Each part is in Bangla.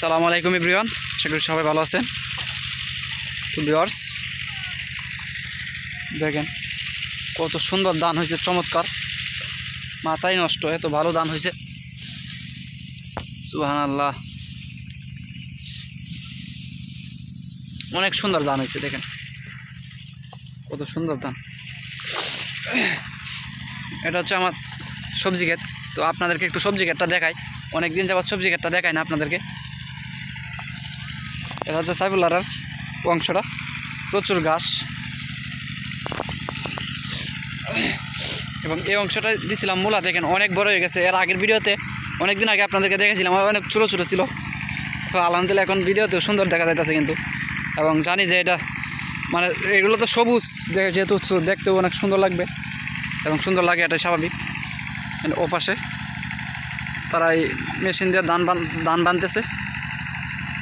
সালাম আলাইকুম ইব্রিয়ান আশা করি সবাই ভালো আছেন। তো বিয়ার্স দেখেন, কত সুন্দর দান হয়েছে, চমৎকার। মাথাই নষ্ট, এত ভালো দান হয়েছে। সুহান আল্লাহ অনেক সুন্দর দান হয়েছে, দেখেন। কত সুন্দর দান এটা হচ্ছে আমার সবজি ক্ষেত। তো আপনাদেরকে একটু সবজি ক্ষেতটা দেখাই। অনেক দিন যাবার সবজি ক্ষেতটা দেখাই না আপনাদেরকে। এটা হচ্ছে সাইফুল্লার অংশটা। প্রচুর ঘাস। এবং এই অংশটা দিছিলাম মূলা, দেখেন অনেক বড় হয়ে গেছে। এর আগের ভিডিওতে অনেক দিন আগে আপনাদেরকে দেখেছিলাম অনেক ছোটো ছোটো ছিল। তো আলহামদুলিল্লাহ এখন ভিডিওতেও সুন্দর দেখা যাইতেছে কিন্তু। এবং জানি যে এটা মানে এগুলো তো সবুজ, দেখে যেহেতু দেখতেও অনেক সুন্দর লাগবে। এবং সুন্দর লাগে, এটাই স্বাভাবিক। And ওপাশে তারা এই মেশিন দিয়ে ধান বান, ধান বানতেছে।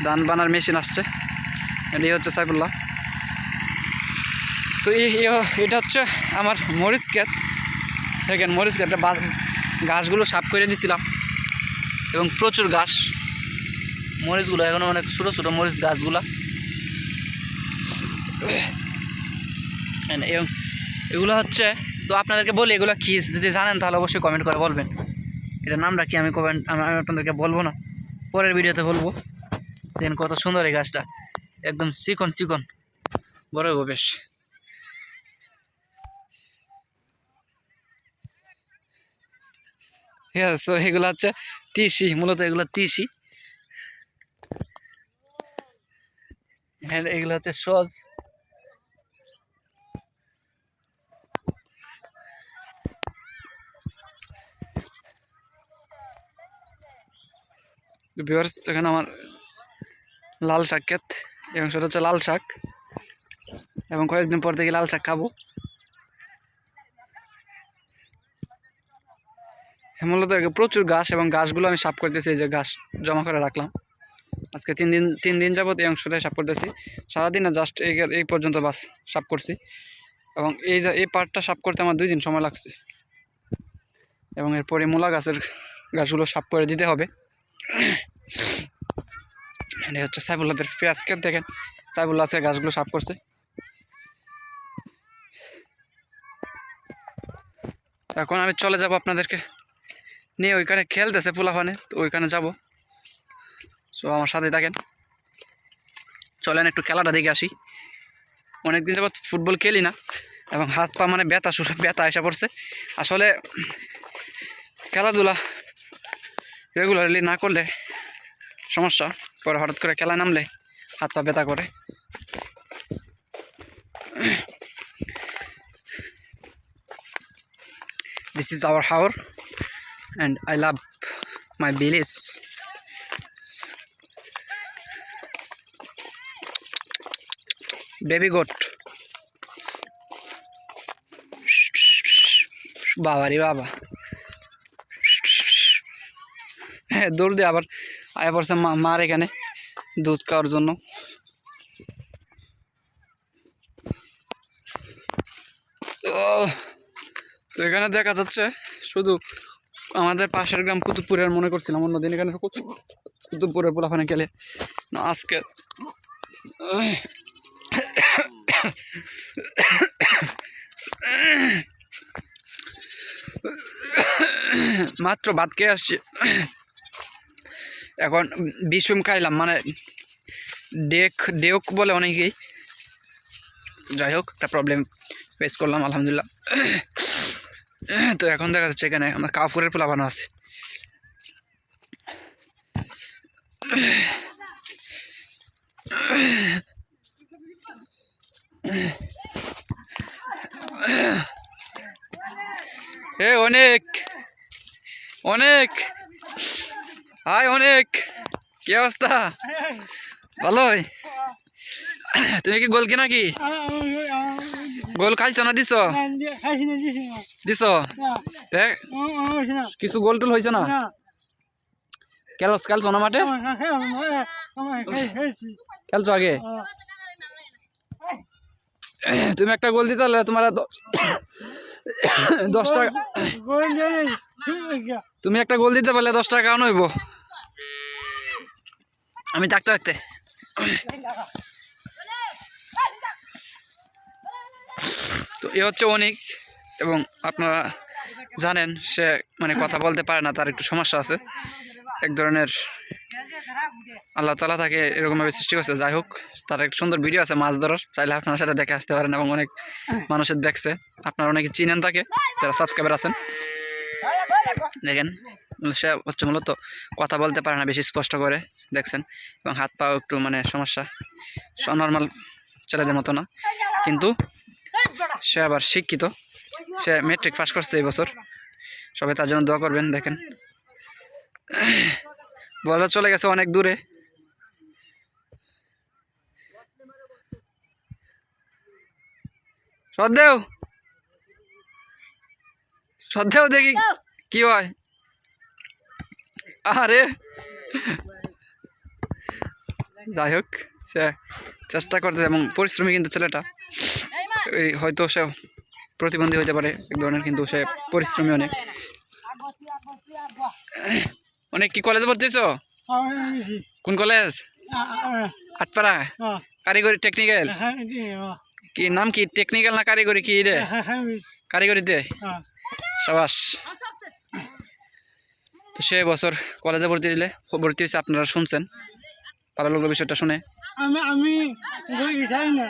ধান বানার মেশিন আসছে। এই হচ্ছে সাইফুল্লাহ। তো এটা হচ্ছে আমার মরিচ ক্ষেত। দেখেন, মরিচ ক্ষেতটা গাছগুলো সাফ করে দিছিলাম। এবং প্রচুর ঘাস মরিচগুলো এখনও অনেক ছোটো ছোটো মরিচ গাছগুলো। এবং এগুলো হচ্ছে তো আপনাদেরকে বলি, এগুলো কী? যদি জানেন তাহলে অবশ্যই কমেন্ট করে বলবেন। এটার নামটা কি আমি কমেন্ট আমি আপনাদেরকে বলব না। পরের ভিডিওতে বলব। দেখেন কত সুন্দর এই গাছটা। একদম চিকন চিকন। বড় হব বেশ। ঠিক আছে তো এগুলো হচ্ছে তিসি, মূলত এগুলো তিসি। হ্যাঁ এগুলো হচ্ছে সজ ভিউয়ার্স এখানে আমার লাল শাক ক্ষেত এবং সেটা হচ্ছে লাল শাক। এবং কয়েকদিন পর থেকে লাল শাক খাব। মূলত প্রচুর ঘাস এবং ঘাসগুলো আমি সাফ করতেছি, এই যে ঘাস জমা করে রাখলাম। আজকে তিন দিন তিন দিন যাবত এই অংশটাই সাফ করতেছি। সারাদিনে জাস্ট এই এই পর্যন্ত বাস সাফ করছি। এবং এই যে, এই পার্টটা সাফ করতে আমার দুই দিন সময় লাগছে। এবং এরপরে মূলা গাছের গাছগুলো সাফ করে দিতে হবে। এই হচ্ছে সাইবুল্লাদের পেঁয়াজ। ক্ষেত দেখেন সাইবুল্লা আছে গাছগুলো সাফ করছে। এখন আমি চলে যাব আপনাদেরকে নিয়ে। ওইখানে খেলতেছে পোলাফানে তো ওইখানে যাব। সো আমার সাথে থাকেন। চলেন একটু খেলাটা দেখে আসি। অনেকদিন যাবত ফুটবল খেলি না এবং হাত পা মানে ব্যথা ব্যথা এসে পড়ছে। আসলে খেলাধুলা রেগুলারলি না করলে সমস্যা। পরে হঠাৎ করে খেলা নামলে, হাত পা ব্যথা করে। This is our hour and I love my village baby goat বাবা রে বাবা। হ্যাঁ দৌড় দে আবার। আয়া পড়ছে মার এখানে দুধ খাওয়ার জন্য। তো এখানে দেখা যাচ্ছে শুধু আমাদের পাশের গ্রাম কুতুবপুরের মনে করছিলাম, অন্যদিন এখানে কুতু- কুতুবপুরের পোলাফানে গেলে আজকে মাত্র ভাত খেয়ে আসছি। এখন বিষুম খাইলাম মানে ডেক ডেক বলে অনেকেই। যাই হোক, একটা প্রবলেম ফেস করলাম, আলহামদুলিল্লাহ। তো এখন দেখা যাচ্ছে এখানে আমার কাপড়ের পোলা বানো আছে অনেক অনেক। হাই অনেক কি অবস্থা? ভালোই? তুমি কি গোল কি? নাকি গোল খাইছো না দিছ? দিছ? কিছু গোল টোল হয়েছে না? খেলস খেলছো না মাঠে? খেলছো আগে? তুমি একটা গোল দিতে তোমার দশ টাকা তুমি একটা গোল দিতে পারলে দশ টাকা কারণ হইব? আমি ডাকতে ডাকতে তো এ হচ্ছে অনিক এবং আপনারা জানেন, সে মানে কথা বলতে পারে না, তার একটু সমস্যা আছে। এক ধরনের আল্লাহ তালা তাকে এরকমভাবে সৃষ্টি করছে। যাই হোক, তার একটা সুন্দর ভিডিও আছে, মাছ ধরার। চাইলে আপনার সাথে দেখে আসতে পারেন এবং অনেক মানুষের দেখছে। আপনারা অনেকে চিনেন তাকে, যারা সাবস্ক্রাইবার আছেন। দেখেন সে হচ্ছে মূলত কথা বলতে পারে না বেশি স্পষ্ট করে দেখছেন? এবং হাত পাও একটু মানে সমস্যা নর্মাল ছেলেদের মতো না। কিন্তু সে আবার শিক্ষিত সে মেট্রিক পাস করছে এই বছর। সবাই তার জন্য দোয়া করবেন দেখেন। বলা চলে গেছে অনেক দূরে। সদ্দেও সদ্দেও দেখি কি হয়। আরে। যাই হোক সে চেষ্টা করতে এবং পরিশ্রমী কিন্তু ছেলেটা। এই হয়তো সে প্রতিবন্ধী হতে পারে এক ধরনের কিন্তু সে পরিশ্রমী অনেক। অনেক কি কলেজে ভর্তি হয়েছো কোন কলেজ আটপাড়া? কারিগরি টেকনিক্যাল কি নাম কি? টেকনিক্যাল না কারিগরি? কি রে? কারিগরিতে? সাবাস। তো সে বছর কলেজে ভর্তি দিলে ভর্তি হয়েছে আপনারা শুনছেন। ভালো লাগল বিষয়টা শুনে। আমি আমি যাই না?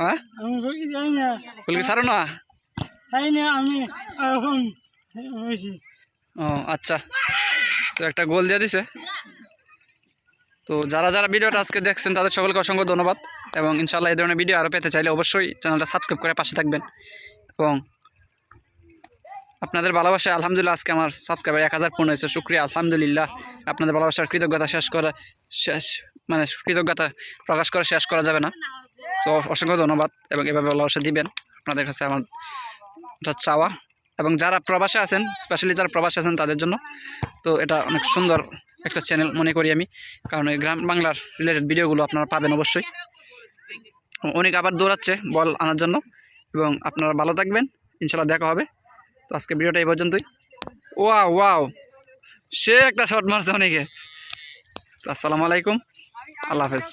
হ্যাঁ? আমি যাই না? তাই আমি ও আচ্ছা। তো একটা গোল দিয়ে দিছে। তো যারা যারা ভিডিওটা আজকে দেখছেন তাদের সকলকে অসংখ্য ধন্যবাদ। এবং ইনশাল্লাহ এই ধরনের ভিডিও আরও পেতে চাইলে অবশ্যই চ্যানেলটা সাবস্ক্রাইব করে পাশে থাকবেন। এবং আপনাদের ভালোবাসায় আলহামদুলিল্লাহ আজকে আমার সাবস্ক্রাইবার এক হাজার পূর্ণ হয়েছে। শুক্রিয়া, আলহামদুলিল্লাহ। আপনাদের ভালোবাসার কৃতজ্ঞতা শেষ করা, শেষ মানে কৃতজ্ঞতা প্রকাশ করে শেষ করা যাবে না। তো অসংখ্য ধন্যবাদ এবং এভাবে ভালোবাসা দিবেন আপনাদের কাছে আমার এটা চাওয়া। এবং যারা প্রবাসে আছেন স্পেশালি যারা প্রবাসে আছেন তাদের জন্য, তো এটা অনেক সুন্দর একটা চ্যানেল মনে করি আমি। কারণ এই গ্রাম বাংলার রিলেটেড ভিডিওগুলো আপনারা পাবেন অবশ্যই। অনেক আবার দৌড়াচ্ছে বল আনার জন্য। এবং আপনারা ভালো থাকবেন। ইনশাল্লাহ দেখা হবে। আজকে ভিডিওটা এই পর্যন্তই। ওয়া ওয়াও। সে একটা শর্ট মারছে অনেকে। আসসালামু আলাইকুম। আল্লাহ হাফেজ।